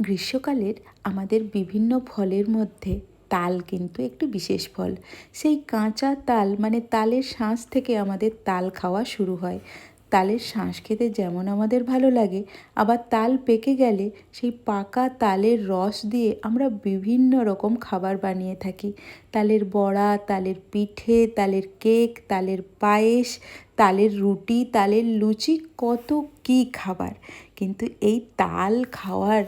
গ্রীষ্মকালের আমাদের বিভিন্ন ফলের মধ্যে তাল কিন্তু একটি বিশেষ ফল। সেই কাঁচা তাল মানে তালের শাঁস থেকে আমাদের তাল খাওয়া শুরু হয়। তালের শাঁস খেতে যেমন আমাদের ভালো লাগে, আবার তাল পেকে গেলে সেই পাকা তালের রস দিয়ে আমরা বিভিন্ন রকম খাবার বানিয়ে থাকি। তালের বড়া, তালের পিঠে, তালের কেক, তালের পায়েস, তালের রুটি, তালের লুচি, কত কী খাবার। কিন্তু এই তাল খাওয়ার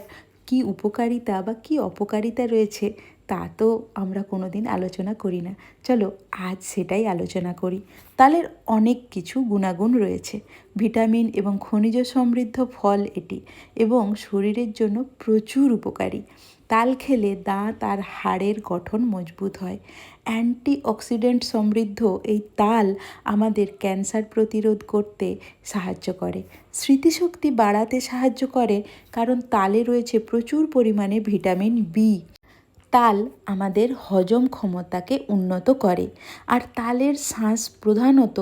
কী উপকারিতা বা কি অপকারিতা রয়েছে, তা তো আমরা কোনো দিন আলোচনা করি না। চলো, আজ সেটাই আলোচনা করি। তালের অনেক কিছু গুণাগুণ রয়েছে। ভিটামিন এবং খনিজ সমৃদ্ধ ফল এটি এবং শরীরের জন্য প্রচুর উপকারী। তাল খেলে দাঁত আর হাড়ের গঠন মজবুত হয়। অ্যান্টিঅক্সিডেন্ট সমৃদ্ধ এই তাল আমাদের ক্যান্সার প্রতিরোধ করতে সাহায্য করে। স্মৃতিশক্তি বাড়াতে সাহায্য করে, কারণ তালে রয়েছে প্রচুর পরিমাণে ভিটামিন বি তাল আমাদের হজম ক্ষমতাকে উন্নত করে, আর তালের শ্বাস প্রধানত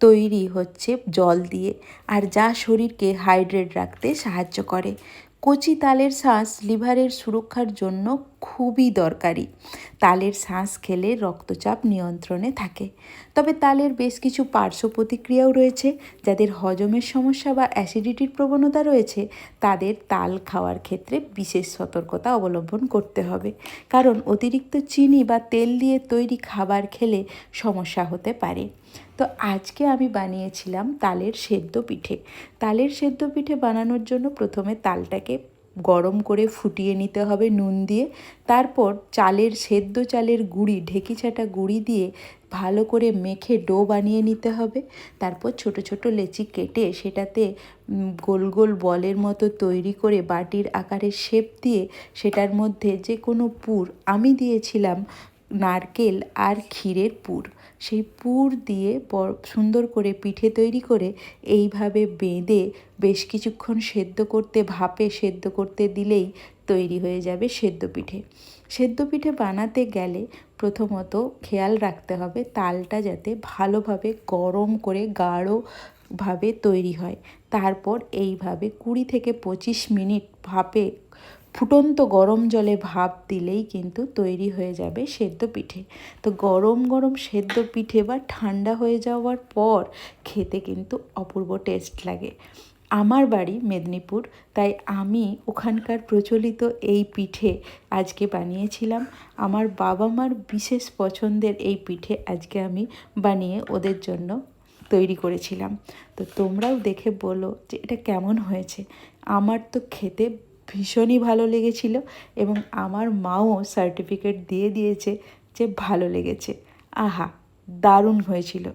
তৈরি হচ্ছে জল দিয়ে, আর যা শরীরকে হাইড্রেট রাখতে সাহায্য করে। কচি তালের শ্বাস লিভারের সুরক্ষার জন্য খুবই দরকারি। তালের শ্বাস খেলে রক্তচাপ নিয়ন্ত্রণে থাকে। তবে তালের বেশ কিছু পার্শ্ব প্রতিক্রিয়াও রয়েছে। যাদের হজমের সমস্যা বা অ্যাসিডিটির প্রবণতা রয়েছে, তাদের তাল খাওয়ার ক্ষেত্রে বিশেষ সতর্কতা অবলম্বন করতে হবে। কারণ অতিরিক্ত চিনি বা তেল দিয়ে তৈরি খাবার খেলে সমস্যা হতে পারে। তো আজকে আমি বানিয়েছিলাম তালের সেদ্ধ পিঠে। তালের সেদ্ধ পিঠে বানানোর জন্য প্রথমে তালটাকে গরম করে ফুটিয়ে নিতে হবে নুন দিয়ে। তারপর চালের সেদ্ধ চালের গুঁড়ি, ঢেকি ছাটা গুঁড়ি দিয়ে ভালো করে মেখে ডো বানিয়ে নিতে হবে। তারপর ছোট ছোট লেচি কেটে সেটাতে গোল গোল বলের মতো তৈরি করে বাটির আকারে শেপ দিয়ে সেটার মধ্যে যে কোনো পুর আমি দিয়েছিলাম নারকেল আর ক্ষীরের পুর। সেই পুর দিয়ে সুন্দর করে পিঠে তৈরি করে এইভাবে বেঁধে বেশ কিছুক্ষণ সেদ্ধ করতে, ভাপে সেদ্ধ করতে দিলেই তৈরি হয়ে যাবে সেদ্ধ পিঠে। সেদ্ধ পিঠে বানাতে গেলে প্রথমত খেয়াল রাখতে হবে তালটা যাতে ভালোভাবে গরম করে গাঢ়ভাবে তৈরি হয়। তারপর এইভাবে কুড়ি থেকে পঁচিশ মিনিট ভাপে ফুটন্ত গরম জলে ভাপ দিলেই কিন্তু তৈরি হয়ে যাবে সেদ্ধ পিঠে। তো গরম গরম সেদ্ধ পিঠে বা ঠান্ডা হয়ে যাওয়ার পর খেতে কিন্তু অপূর্ব টেস্ট লাগে। আমার বাড়ি মেদিনীপুর, তাই আমি ওখানকার প্রচলিত এই পিঠে আজকে বানিয়েছিলাম। আমার বাবা মার বিশেষ পছন্দের এই পিঠে আজকে আমি বানিয়ে ওদের জন্য তৈরি করেছিলাম। তো তোমরাও দেখে বলো যে এটা কেমন হয়েছে। আমার তো খেতে ভীষণই ভালো লেগেছিল এবং আমার মাও সার্টিফিকেট দিয়ে দিয়েছে যে ভালো লেগেছে। আহা, দারুণ হয়েছিল।